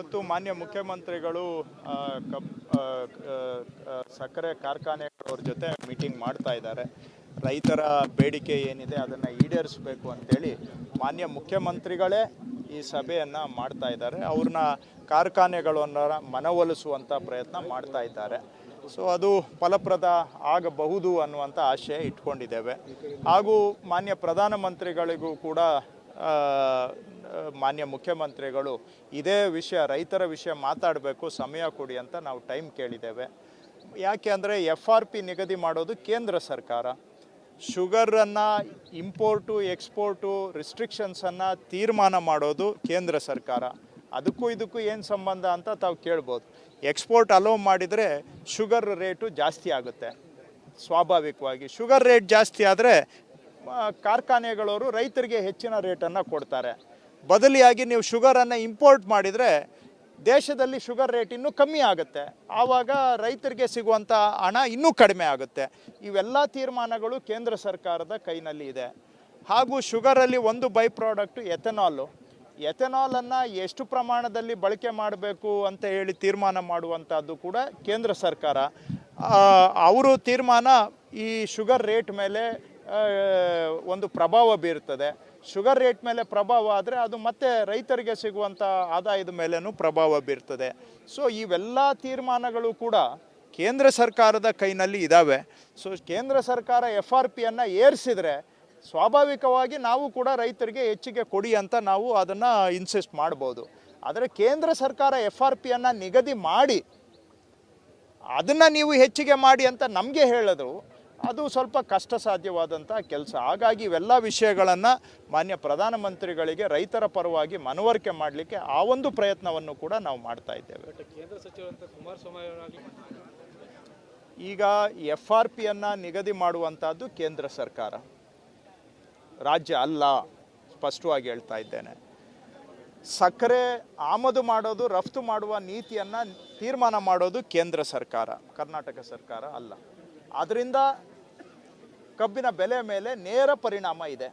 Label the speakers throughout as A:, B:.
A: ಇವತ್ತು ಮಾನ್ಯ ಮುಖ್ಯಮಂತ್ರಿಗಳು ಸಕ್ಕರೆ ಕಾರ್ಖಾನೆಗಳವ್ರ ಜೊತೆ ಮೀಟಿಂಗ್ ಮಾಡ್ತಾ ಇದ್ದಾರೆ. ರೈತರ ಬೇಡಿಕೆ ಏನಿದೆ ಅದನ್ನು ಈಡೇರಿಸಬೇಕು ಅಂತೇಳಿ ಮಾನ್ಯ ಮುಖ್ಯಮಂತ್ರಿಗಳೇ ಈ ಸಭೆಯನ್ನು ಮಾಡ್ತಾ ಇದ್ದಾರೆ. ಅವ್ರನ್ನ ಕಾರ್ಖಾನೆಗಳನ್ನ ಮನವೊಲಿಸುವಂಥ ಪ್ರಯತ್ನ ಮಾಡ್ತಾ ಇದ್ದಾರೆ. ಸೊ ಅದು ಫಲಪ್ರದ ಆಗಬಹುದು ಅನ್ನುವಂಥ ಆಶಯ ಇಟ್ಕೊಂಡಿದ್ದೇವೆ. ಹಾಗೂ ಮಾನ್ಯ ಪ್ರಧಾನಮಂತ್ರಿಗಳಿಗೂ ಕೂಡ ಮಾನ್ಯ ಮುಖ್ಯಮಂತ್ರಿಗಳು ಇದೇ ವಿಷಯ, ರೈತರ ವಿಷಯ ಮಾತಾಡಬೇಕು, ಸಮಯ ಕೊಡಿ ಅಂತ ನಾವು ಟೈಮ್ ಕೇಳಿದ್ದೇವೆ. ಯಾಕೆ ಅಂದರೆ ಎಫ್ ಆರ್ ಪಿ ನಿಗದಿ ಮಾಡೋದು ಕೇಂದ್ರ ಸರ್ಕಾರ. ಶುಗರನ್ನು ಇಂಪೋರ್ಟು ಎಕ್ಸ್ಪೋರ್ಟು ರಿಸ್ಟ್ರಿಕ್ಷನ್ಸನ್ನು ತೀರ್ಮಾನ ಮಾಡೋದು ಕೇಂದ್ರ ಸರ್ಕಾರ. ಅದಕ್ಕೂ ಇದಕ್ಕೂ ಏನು ಸಂಬಂಧ ಅಂತ ತಾವು ಕೇಳ್ಬೋದು. ಎಕ್ಸ್ಪೋರ್ಟ್ ಅಲೋ ಮಾಡಿದರೆ ಶುಗರ್ ರೇಟು ಜಾಸ್ತಿ ಆಗುತ್ತೆ. ಸ್ವಾಭಾವಿಕವಾಗಿ. ಶುಗರ್ ರೇಟ್ ಜಾಸ್ತಿ ಆದರೆ ಕಾರ್ಖಾನೆಗಳವರು ರೈತರಿಗೆ ಹೆಚ್ಚಿನ ರೇಟನ್ನು ಕೊಡ್ತಾರೆ. ಬದಲಿಯಾಗಿ ನೀವು ಶುಗರನ್ನು ಇಂಪೋರ್ಟ್ ಮಾಡಿದರೆ ದೇಶದಲ್ಲಿ ಶುಗರ್ ರೇಟ್ ಇನ್ನೂ ಕಮ್ಮಿ ಆಗುತ್ತೆ. ಆವಾಗ ರೈತರಿಗೆ ಸಿಗುವಂಥ ಹಣ ಇನ್ನೂ ಕಡಿಮೆ ಆಗುತ್ತೆ. ಇವೆಲ್ಲ ತೀರ್ಮಾನಗಳು ಕೇಂದ್ರ ಸರ್ಕಾರದ ಕೈನಲ್ಲಿ ಇದೆ. ಹಾಗೂ ಶುಗರಲ್ಲಿ ಒಂದು ಬೈ ಪ್ರಾಡಕ್ಟು ಎಥೆನಾಲು ಎಥೆನಾಲನ್ನು ಎಷ್ಟು ಪ್ರಮಾಣದಲ್ಲಿ ಬಳಕೆ ಮಾಡಬೇಕು ಅಂತ ಹೇಳಿ ತೀರ್ಮಾನ ಮಾಡುವಂಥದ್ದು ಕೂಡ ಕೇಂದ್ರ ಸರ್ಕಾರ. ಅವರು ತೀರ್ಮಾನ ಈ ಶುಗರ್ ರೇಟ್ ಮೇಲೆ ಒಂದು ಪ್ರಭಾವ ಬೀರುತ್ತದೆ. ಶುಗರ್ ರೇಟ್ ಮೇಲೆ ಪ್ರಭಾವ ಆದರೆ ಅದು ಮತ್ತೆ ರೈತರಿಗೆ ಸಿಗುವಂಥ ಆದಾಯದ ಮೇಲೂ ಪ್ರಭಾವ ಬೀರ್ತದೆ. ಸೊ ಇವೆಲ್ಲ ತೀರ್ಮಾನಗಳು ಕೂಡ ಕೇಂದ್ರ ಸರ್ಕಾರದ ಕೈನಲ್ಲಿ ಇದ್ದಾವೆ ಸೊ ಕೇಂದ್ರ ಸರ್ಕಾರ ಎಫ್ ಆರ್ ಪಿಯನ್ನು ಏರಿಸಿದರೆ ಸ್ವಾಭಾವಿಕವಾಗಿ ನಾವು ಕೂಡ ರೈತರಿಗೆ ಹೆಚ್ಚಿಗೆ ಕೊಡಿ ಅಂತ ನಾವು ಅದನ್ನು ಇನ್ಸಿಸ್ಟ್ ಮಾಡ್ಬೋದು. ಆದರೆ ಕೇಂದ್ರ ಸರ್ಕಾರ ಎಫ್ ಆರ್ ಪಿಯನ್ನು ನಿಗದಿ ಮಾಡಿ, ಅದನ್ನು ನೀವು ಹೆಚ್ಚಿಗೆ ಮಾಡಿ ಅಂತ ನಮಗೆ ಹೇಳಿದ್ರು. ಅದು ಸ್ವಲ್ಪ ಕಷ್ಟ ಸಾಧ್ಯವಾದಂಥ ಕೆಲಸ. ಹಾಗಾಗಿ ಇವೆಲ್ಲ ವಿಷಯಗಳನ್ನು ಮಾನ್ಯ ಪ್ರಧಾನಮಂತ್ರಿಗಳಿಗೆ ರೈತರ ಪರವಾಗಿ ಮನವರಿಕೆ ಮಾಡಲಿಕ್ಕೆ ಆ ಒಂದು ಪ್ರಯತ್ನವನ್ನು ಕೂಡ ನಾವು ಮಾಡ್ತಾ ಇದ್ದೇವೆ. ಈಗ ಎಫ್ ಆರ್ ಪಿಯನ್ನು ನಿಗದಿ ಮಾಡುವಂಥದ್ದು ಕೇಂದ್ರ ಸರ್ಕಾರ. ರಾಜ್ಯ ಅಲ್ಲ ಸ್ಪಷ್ಟವಾಗಿ ಹೇಳ್ತಾ ಇದ್ದೇನೆ. ಸಕ್ಕರೆ ಆಮದು ಮಾಡೋದು ರಫ್ತು ಮಾಡುವ ನೀತಿಯನ್ನು ತೀರ್ಮಾನ ಮಾಡೋದು ಕೇಂದ್ರ ಸರ್ಕಾರ ಕರ್ನಾಟಕ ಸರ್ಕಾರ ಅಲ್ಲ. ಆದ್ದರಿಂದ ಕಬ್ಬಿನ ಬೆಲೆ ಮೇಲೆ ನೇರ ಪರಿಣಾಮ ಇದೆ.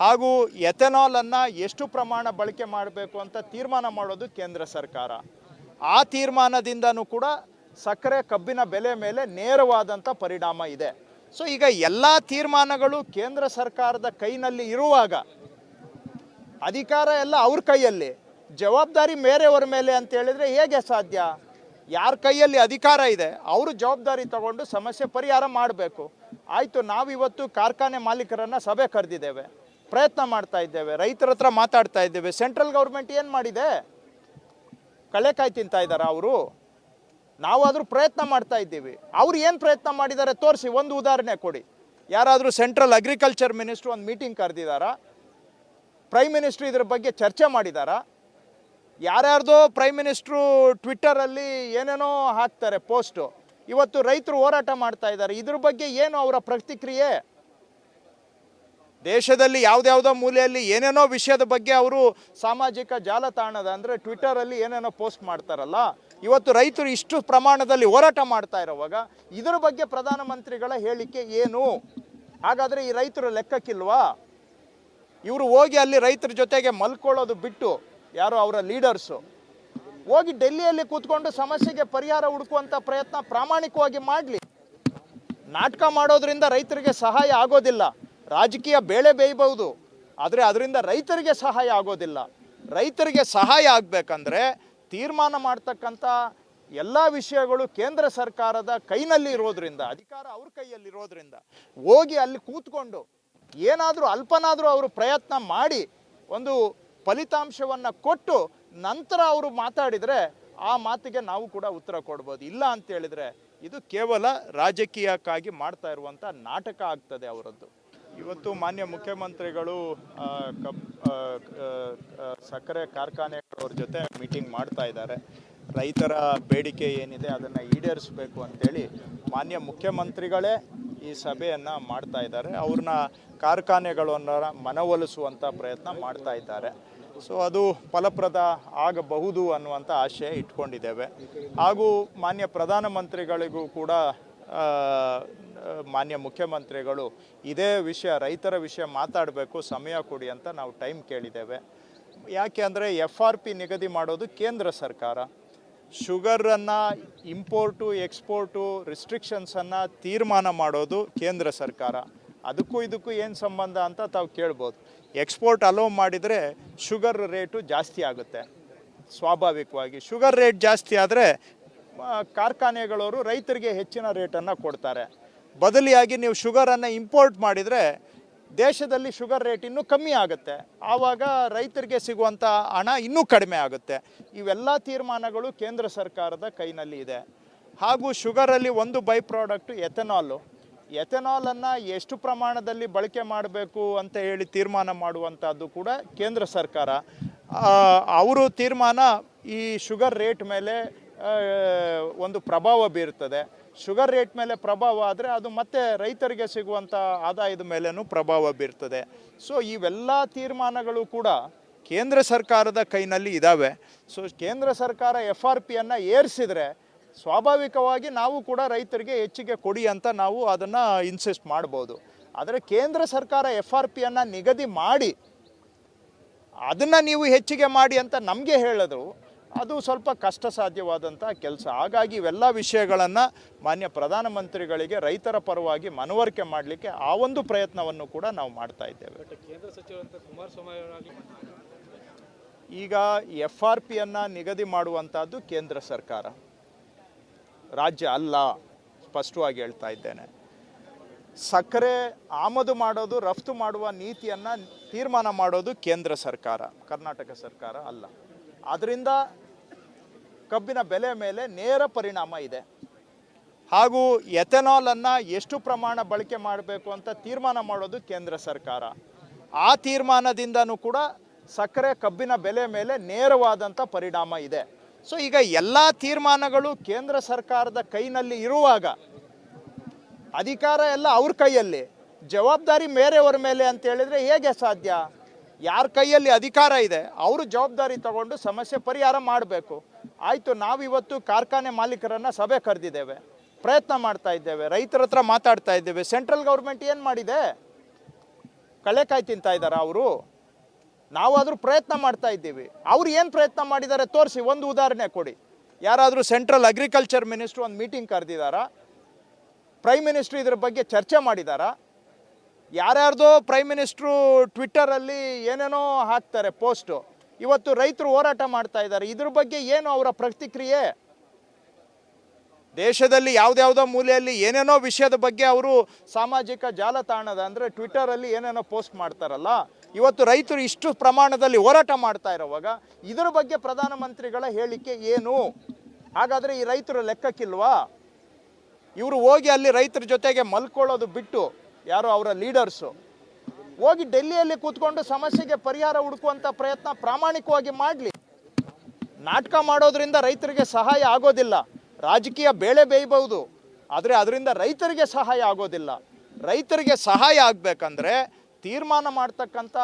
A: ಹಾಗೂ ಎಥೆನಾಲನ್ನು ಎಷ್ಟು ಪ್ರಮಾಣ ಬಳಕೆ ಮಾಡಬೇಕು ಅಂತ ತೀರ್ಮಾನ ಮಾಡೋದು ಕೇಂದ್ರ ಸರ್ಕಾರ. ಆ ತೀರ್ಮಾನದಿಂದನೂ ಕೂಡ ಸಕ್ಕರೆ ಕಬ್ಬಿನ ಬೆಲೆ ಮೇಲೆ ನೇರವಾದಂಥ ಪರಿಣಾಮ ಇದೆ. ಸೊ, ಈಗ ಎಲ್ಲ ತೀರ್ಮಾನಗಳು ಕೇಂದ್ರ ಸರ್ಕಾರದ ಕೈನಲ್ಲಿ ಇರುವಾಗ ಅಧಿಕಾರ ಎಲ್ಲ ಅವ್ರ ಕೈಯಲ್ಲಿ. ಜವಾಬ್ದಾರಿ ಮೇರೆಯವರ ಮೇಲೆ ಅಂತ ಹೇಳಿದ್ರೆ ಹೇಗೆ ಸಾಧ್ಯ? ಯಾರ ಕೈಯಲ್ಲಿ ಅಧಿಕಾರ ಇದೆ, ಅವರು ಜವಾಬ್ದಾರಿ ತಗೊಂಡು ಸಮಸ್ಯೆ ಪರಿಹಾರ ಮಾಡಬೇಕು. ಆಯಿತು, ನಾವಿವತ್ತು ಕಾರ್ಖಾನೆ ಮಾಲೀಕರನ್ನು ಸಭೆ ಕರೆದಿದ್ದೇವೆ, ಪ್ರಯತ್ನ ಮಾಡ್ತಾ ಇದ್ದೇವೆ, ರೈತರ ಹತ್ರ ಮಾತಾಡ್ತಾ ಇದ್ದೇವೆ. ಸೆಂಟ್ರಲ್ ಗೌರ್ಮೆಂಟ್ ಏನು ಮಾಡಿದೆ? ಕಳೆಕಾಯಿ ತಿಂತಾ ಇದ್ದಾರೆ ಅವರು? ನಾವಾದರೂ ಪ್ರಯತ್ನ ಮಾಡ್ತಾ ಇದ್ದೀವಿ. ಅವ್ರು ಏನು ಪ್ರಯತ್ನ ಮಾಡಿದ್ದಾರೆ ತೋರಿಸಿ, ಒಂದು ಉದಾಹರಣೆ ಕೊಡಿ. ಯಾರಾದರೂ ಸೆಂಟ್ರಲ್ ಅಗ್ರಿಕಲ್ಚರ್ ಮಿನಿಸ್ಟ್ರು ಒಂದು ಮೀಟಿಂಗ್ ಕರೆದಿದ್ದಾರಾ ಪ್ರೈಮ್ ಮಿನಿಸ್ಟ್ರು ಇದ್ರ ಬಗ್ಗೆ ಚರ್ಚೆ ಮಾಡಿದಾರಾ? ಯಾರ್ಯಾರ್ದೋ ಪ್ರೈಮ್ ಮಿನಿಸ್ಟ್ರು ಟ್ವಿಟ್ಟರಲ್ಲಿ ಏನೇನೋ ಹಾಕ್ತಾರೆ ಪೋಸ್ಟು ಇವತ್ತು ರೈತರು ಹೋರಾಟ ಮಾಡ್ತಾ ಇದ್ದಾರೆ. ಇದ್ರ ಬಗ್ಗೆ ಏನು ಅವರ ಪ್ರತಿಕ್ರಿಯೆ? ದೇಶದಲ್ಲಿ ಯಾವುದ್ಯಾವುದೋ ಮೂಲೆಯಲ್ಲಿ ಏನೇನೋ ವಿಷಯದ ಬಗ್ಗೆ ಅವರು ಸಾಮಾಜಿಕ ಜಾಲತಾಣದ ಅಂದರೆ ಟ್ವಿಟ್ಟರಲ್ಲಿ ಏನೇನೋ ಪೋಸ್ಟ್ ಮಾಡ್ತಾರಲ್ಲ, ಇವತ್ತು ರೈತರು ಇಷ್ಟು ಪ್ರಮಾಣದಲ್ಲಿ ಹೋರಾಟ ಮಾಡ್ತಾ ಇರೋವಾಗ ಇದರ ಬಗ್ಗೆ ಪ್ರಧಾನಮಂತ್ರಿಗಳ ಹೇಳಿಕೆ ಏನು? ಹಾಗಾದರೆ ಈ ರೈತರು ಲೆಕ್ಕಕ್ಕಿಲ್ವಾ? ಇವರು ಹೋಗಿ ಅಲ್ಲಿ ರೈತರ ಜೊತೆಗೆ ಮಲ್ಕೊಳ್ಳೋದು ಬಿಟ್ಟು ಯಾರೋ ಅವರ ಲೀಡರ್ಸು, ಹೋಗಿ ಡೆಲ್ಲಿಯಲ್ಲಿ ಕೂತ್ಕೊಂಡು ಸಮಸ್ಯೆಗೆ ಪರಿಹಾರ ಹುಡುಕುವಂಥ ಪ್ರಯತ್ನ ಪ್ರಾಮಾಣಿಕವಾಗಿ ಮಾಡಲಿ. ನಾಟಕ ಮಾಡೋದ್ರಿಂದ ರೈತರಿಗೆ ಸಹಾಯ ಆಗೋದಿಲ್ಲ. ರಾಜಕೀಯ ಬೇಳೆ ಬೇಯಬಹುದು, ಆದರೆ ಅದರಿಂದ ರೈತರಿಗೆ ಸಹಾಯ ಆಗೋದಿಲ್ಲ. ರೈತರಿಗೆ ಸಹಾಯ ಆಗಬೇಕಂದ್ರೆ ತೀರ್ಮಾನ ಮಾಡ್ತಕ್ಕಂಥ ಎಲ್ಲ ವಿಷಯಗಳು ಕೇಂದ್ರ ಸರ್ಕಾರದ ಕೈನಲ್ಲಿ ಇರೋದ್ರಿಂದ, ಅಧಿಕಾರ ಅವ್ರ ಕೈಯಲ್ಲಿ ಇರೋದ್ರಿಂದ, ಹೋಗಿ ಅಲ್ಲಿ ಕೂತ್ಕೊಂಡು ಏನಾದರೂ ಅಲ್ಪನಾದರೂ ಅವರು ಪ್ರಯತ್ನ ಮಾಡಿ ಒಂದು ಫಲಿತಾಂಶವನ್ನು ಕೊಟ್ಟು ನಂತರ ಅವರು ಮಾತಾಡಿದರೆ ಆ ಮಾತಿಗೆ ನಾವು ಕೂಡ ಉತ್ತರ ಕೊಡ್ಬೋದು. ಇಲ್ಲ ಅಂತ ಹೇಳಿದ್ರೆ ಇದು ಕೇವಲ ರಾಜಕೀಯಕ್ಕಾಗಿ ಮಾಡ್ತಾ ಇರುವಂಥ ನಾಟಕ ಆಗ್ತದೆ ಅವರದ್ದು. ಇವತ್ತು ಮಾನ್ಯ ಮುಖ್ಯಮಂತ್ರಿಗಳು ಕಬ್ ಸಕ್ಕರೆ ಕಾರ್ಖಾನೆಗಳವ್ರ ಜೊತೆ ಮೀಟಿಂಗ್ ಮಾಡ್ತಾ ಇದ್ದಾರೆ. ರೈತರ ಬೇಡಿಕೆ ಏನಿದೆ ಅದನ್ನು ಈಡೇರಿಸಬೇಕು ಅಂತೇಳಿ ಮಾನ್ಯ ಮುಖ್ಯಮಂತ್ರಿಗಳೇ ಈ ಸಭೆಯನ್ನು ಮಾಡ್ತಾ ಇದ್ದಾರೆ. ಅವ್ರನ್ನ ಕಾರ್ಖಾನೆಗಳನ್ನ ಮನವೊಲಿಸುವಂಥ ಪ್ರಯತ್ನ ಮಾಡ್ತಾ ಇದ್ದಾರೆ. ಸೊ ಅದು ಫಲಪ್ರದ ಆಗಬಹುದು ಅನ್ನುವಂಥ ಆಶಯ ಇಟ್ಕೊಂಡಿದ್ದೇವೆ. ಹಾಗೂ ಮಾನ್ಯ ಪ್ರಧಾನಮಂತ್ರಿಗಳಿಗೂ ಕೂಡ ಮಾನ್ಯ ಮುಖ್ಯಮಂತ್ರಿಗಳು ಇದೇ ವಿಷಯ, ರೈತರ ವಿಷಯ ಮಾತಾಡಬೇಕು, ಸಮಯ ಕೊಡಿ ಅಂತ ನಾವು ಟೈಮ್ ಕೇಳಿದ್ದೇವೆ. ಯಾಕೆ ಅಂದರೆ ಎಫ್ ಆರ್ ಪಿ ನಿಗದಿ ಮಾಡೋದು ಕೇಂದ್ರ ಸರ್ಕಾರ. ಶುಗರನ್ನು ಇಂಪೋರ್ಟು, ಎಕ್ಸ್ಪೋರ್ಟು ರಿಸ್ಟ್ರಿಕ್ಷನ್ಸನ್ನು ತೀರ್ಮಾನ ಮಾಡೋದು ಕೇಂದ್ರ ಸರ್ಕಾರ. ಅದಕ್ಕೂ ಇದಕ್ಕೂ ಏನು ಸಂಬಂಧ ಅಂತ ತಾವು ಕೇಳ್ಬೋದು. ಎಕ್ಸ್ಪೋರ್ಟ್ ಅಲೋ ಮಾಡಿದರೆ ಶುಗರ್ ರೇಟು ಜಾಸ್ತಿ ಆಗುತ್ತೆ. ಸ್ವಾಭಾವಿಕವಾಗಿ ಶುಗರ್ ರೇಟ್ ಜಾಸ್ತಿ ಆದರೆ ಕಾರ್ಖಾನೆಗಳವರು ರೈತರಿಗೆ ಹೆಚ್ಚಿನ ರೇಟನ್ನು ಕೊಡ್ತಾರೆ. ಬದಲಿಯಾಗಿ ನೀವು ಶುಗರನ್ನು ಇಂಪೋರ್ಟ್ ಮಾಡಿದರೆ ದೇಶದಲ್ಲಿ ಶುಗರ್ ರೇಟ್ ಇನ್ನೂ ಕಮ್ಮಿ ಆಗುತ್ತೆ. ಆವಾಗ ರೈತರಿಗೆ ಸಿಗುವಂಥ ಹಣ ಇನ್ನೂ ಕಡಿಮೆ ಆಗುತ್ತೆ. ಇವೆಲ್ಲ ತೀರ್ಮಾನಗಳು ಕೇಂದ್ರ ಸರ್ಕಾರದ ಕೈನಲ್ಲಿ ಇದೆ. ಹಾಗೂ ಶುಗರಲ್ಲಿ ಒಂದು ಬೈ ಪ್ರಾಡಕ್ಟು ಎಥೆನಾಲು ಎಥೆನಾಲನ್ನು ಎಷ್ಟು ಪ್ರಮಾಣದಲ್ಲಿ ಬಳಕೆ ಮಾಡಬೇಕು ಅಂತ ಹೇಳಿ ತೀರ್ಮಾನ ಮಾಡುವಂಥದ್ದು ಕೂಡ ಕೇಂದ್ರ ಸರ್ಕಾರ. ಅವರು ತೀರ್ಮಾನ ಈ ಶುಗರ್ ರೇಟ್ ಮೇಲೆ ಒಂದು ಪ್ರಭಾವ ಬೀರುತ್ತದೆ ಶುಗರ್ ರೇಟ್ ಮೇಲೆ ಪ್ರಭಾವ ಆದರೆ ಅದು ಮತ್ತೆ ರೈತರಿಗೆ ಸಿಗುವಂಥ ಆದಾಯದ ಮೇಲೂ ಪ್ರಭಾವ ಬೀರ್ತದೆ. ಸೊ ಇವೆಲ್ಲ ತೀರ್ಮಾನಗಳು ಕೂಡ ಕೇಂದ್ರ ಸರ್ಕಾರದ ಕೈನಲ್ಲಿ ಇದ್ದಾವೆ ಸೊ ಕೇಂದ್ರ ಸರ್ಕಾರ ಎಫ್ ಆರ್ ಪಿಯನ್ನು ಏರಿಸಿದರೆ ಸ್ವಾಭಾವಿಕವಾಗಿ ನಾವು ಕೂಡ ರೈತರಿಗೆ ಹೆಚ್ಚಿಗೆ ಕೊಡಿ ಅಂತ ನಾವು ಅದನ್ನು ಇನ್ಸಿಸ್ಟ್ ಮಾಡ್ಬೋದು. ಆದರೆ ಕೇಂದ್ರ ಸರ್ಕಾರ ಎಫ್ ಆರ್ ಪಿಯನ್ನು ನಿಗದಿ ಮಾಡಿ ಅದನ್ನು ನೀವು ಹೆಚ್ಚಿಗೆ ಮಾಡಿ ಅಂತ ನಮಗೆ ಹೇಳಿದ್ರು ಅದು ಸ್ವಲ್ಪ ಕಷ್ಟ ಸಾಧ್ಯವಾದಂಥ ಕೆಲಸ. ಹಾಗಾಗಿ ಇವೆಲ್ಲ ವಿಷಯಗಳನ್ನು ಮಾನ್ಯ ಪ್ರಧಾನಮಂತ್ರಿಗಳಿಗೆ ರೈತರ ಪರವಾಗಿ ಮನವರಿಕೆ ಮಾಡಲಿಕ್ಕೆ ಆ ಒಂದು ಪ್ರಯತ್ನವನ್ನು ಕೂಡ ನಾವು ಮಾಡ್ತಾ ಇದ್ದೇವೆ. ಈಗ ಎಫ್ ಆರ್ ಪಿಯನ್ನು ನಿಗದಿ ಮಾಡುವಂಥದ್ದು ಕೇಂದ್ರ ಸರ್ಕಾರ. ರಾಜ್ಯ ಅಲ್ಲ ಸ್ಪಷ್ಟವಾಗಿ ಹೇಳ್ತಾ ಇದ್ದೇನೆ. ಸಕ್ಕರೆ ಆಮದು ಮಾಡೋದು ರಫ್ತು ಮಾಡುವ ನೀತಿಯನ್ನು ತೀರ್ಮಾನ ಮಾಡೋದು ಕೇಂದ್ರ ಸರ್ಕಾರ ಕರ್ನಾಟಕ ಸರ್ಕಾರ ಅಲ್ಲ. ಆದ್ದರಿಂದ ಕಬ್ಬಿನ ಬೆಲೆ ಮೇಲೆ ನೇರ ಪರಿಣಾಮ ಇದೆ. ಹಾಗೂ ಎಥೆನಾಲನ್ನು ಎಷ್ಟು ಪ್ರಮಾಣ ಬಳಕೆ ಮಾಡಬೇಕು ಅಂತ ತೀರ್ಮಾನ ಮಾಡೋದು ಕೇಂದ್ರ ಸರ್ಕಾರ. ಆ ತೀರ್ಮಾನದಿಂದನೂ ಕೂಡ ಸಕ್ಕರೆ ಕಬ್ಬಿನ ಬೆಲೆ ಮೇಲೆ ನೇರವಾದಂಥ ಪರಿಣಾಮ ಇದೆ. ಸೊ, ಈಗ ಎಲ್ಲ ತೀರ್ಮಾನಗಳು ಕೇಂದ್ರ ಸರ್ಕಾರದ ಕೈನಲ್ಲಿ ಇರುವಾಗ ಅಧಿಕಾರ ಎಲ್ಲ ಅವ್ರ ಕೈಯಲ್ಲಿ. ಜವಾಬ್ದಾರಿ ಮೇರೆಯವರ ಮೇಲೆ ಅಂತ ಹೇಳಿದ್ರೆ ಹೇಗೆ ಸಾಧ್ಯ? ಯಾರ ಕೈಯಲ್ಲಿ ಅಧಿಕಾರ ಇದೆ, ಅವರು ಜವಾಬ್ದಾರಿ ತಗೊಂಡು ಸಮಸ್ಯೆ ಪರಿಹಾರ ಮಾಡಬೇಕು. ಆಯಿತು, ನಾವಿವತ್ತು ಕಾರ್ಖಾನೆ ಮಾಲೀಕರನ್ನು ಸಭೆ ಕರೆದಿದ್ದೇವೆ, ಪ್ರಯತ್ನ ಮಾಡ್ತಾ ಇದ್ದೇವೆ, ರೈತರ ಹತ್ರ ಮಾತಾಡ್ತಾ ಇದ್ದೇವೆ. ಸೆಂಟ್ರಲ್ ಗೌರ್ಮೆಂಟ್ ಏನು ಮಾಡಿದೆ? ಕಳೆಕಾಯಿ ತಿಂತಾ ಇದ್ದಾರೆ ಅವರು? ನಾವಾದರೂ ಪ್ರಯತ್ನ ಮಾಡ್ತಾ ಇದ್ದೀವಿ. ಅವ್ರು ಏನು ಪ್ರಯತ್ನ ಮಾಡಿದ್ದಾರೆ ತೋರಿಸಿ, ಒಂದು ಉದಾಹರಣೆ ಕೊಡಿ. ಯಾರಾದರೂ ಸೆಂಟ್ರಲ್ ಅಗ್ರಿಕಲ್ಚರ್ ಮಿನಿಸ್ಟ್ರು ಒಂದು ಮೀಟಿಂಗ್ ಕರೆದಿದ್ದಾರಾ ಪ್ರೈಮ್ ಮಿನಿಸ್ಟ್ರು ಇದ್ರ ಬಗ್ಗೆ ಚರ್ಚೆ ಮಾಡಿದಾರಾ? ಯಾರ್ಯಾರ್ದೋ ಪ್ರೈಮ್ ಮಿನಿಸ್ಟ್ರು ಟ್ವಿಟ್ಟರಲ್ಲಿ ಏನೇನೋ ಹಾಕ್ತಾರೆ ಪೋಸ್ಟು ಇವತ್ತು ರೈತರು ಹೋರಾಟ ಮಾಡ್ತಾ ಇದ್ದಾರೆ. ಇದ್ರ ಬಗ್ಗೆ ಏನು ಅವರ ಪ್ರತಿಕ್ರಿಯೆ? ದೇಶದಲ್ಲಿ ಯಾವುದ್ಯಾವುದೋ ಮೂಲೆಯಲ್ಲಿ ಏನೇನೋ ವಿಷಯದ ಬಗ್ಗೆ ಅವರು ಸಾಮಾಜಿಕ ಜಾಲತಾಣದ ಅಂದರೆ ಟ್ವಿಟ್ಟರಲ್ಲಿ ಏನೇನೋ ಪೋಸ್ಟ್ ಮಾಡ್ತಾರಲ್ಲ, ಇವತ್ತು ರೈತರು ಇಷ್ಟು ಪ್ರಮಾಣದಲ್ಲಿ ಹೋರಾಟ ಮಾಡ್ತಾ ಇರೋವಾಗ ಇದರ ಬಗ್ಗೆ ಪ್ರಧಾನಮಂತ್ರಿಗಳ ಹೇಳಿಕೆ ಏನು? ಹಾಗಾದರೆ ಈ ರೈತರು ಲೆಕ್ಕಕ್ಕಿಲ್ವಾ? ಇವರು ಹೋಗಿ ಅಲ್ಲಿ ರೈತರ ಜೊತೆಗೆ ಮಲ್ಕೊಳ್ಳೋದು ಬಿಟ್ಟು ಯಾರೋ ಅವರ ಲೀಡರ್ಸು. ಹೋಗಿ ಡೆಲ್ಲಿಯಲ್ಲಿ ಕೂತ್ಕೊಂಡು ಸಮಸ್ಯೆಗೆ ಪರಿಹಾರ ಹುಡುಕುವಂಥ ಪ್ರಯತ್ನ ಪ್ರಾಮಾಣಿಕವಾಗಿ ಮಾಡಲಿ. ನಾಟಕ ಮಾಡೋದ್ರಿಂದ ರೈತರಿಗೆ ಸಹಾಯ ಆಗೋದಿಲ್ಲ. ರಾಜಕೀಯ ಬೇಳೆ ಬೇಯಬಹುದು. ಆದರೆ ಅದರಿಂದ ರೈತರಿಗೆ ಸಹಾಯ ಆಗೋದಿಲ್ಲ. ರೈತರಿಗೆ ಸಹಾಯ ಆಗಬೇಕಂದ್ರೆ ತೀರ್ಮಾನ ಮಾಡ್ತಕ್ಕಂಥ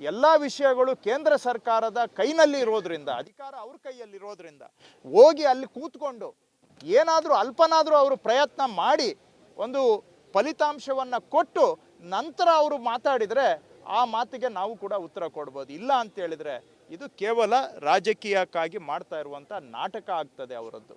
A: ಎಲ್ಲ ವಿಷಯಗಳು ಕೇಂದ್ರ ಸರ್ಕಾರದ ಕೈನಲ್ಲಿ ಇರೋದ್ರಿಂದ, ಅಧಿಕಾರ ಅವ್ರ ಕೈಯಲ್ಲಿ ಇರೋದ್ರಿಂದ ಹೋಗಿ ಅಲ್ಲಿ ಕೂತ್ಕೊಂಡು ಏನಾದರೂ ಅಲ್ಪನಾದರೂ ಅವರು ಪ್ರಯತ್ನ ಮಾಡಿ ಒಂದು ಫಲಿತಾಂಶವನ್ನು ಕೊಟ್ಟು ನಂತರ ಅವರು ಮಾತಾಡಿದರೆ ಆ ಮಾತಿಗೆ ನಾವು ಕೂಡ ಉತ್ತರ ಕೊಡ್ಬೋದು. ಇಲ್ಲ ಅಂತ ಹೇಳಿದರೆ ಇದು ಕೇವಲ ರಾಜಕೀಯಕ್ಕಾಗಿ ಮಾಡ್ತಾ ಇರುವಂಥ ನಾಟಕ ಆಗ್ತದೆ ಅವರದ್ದು.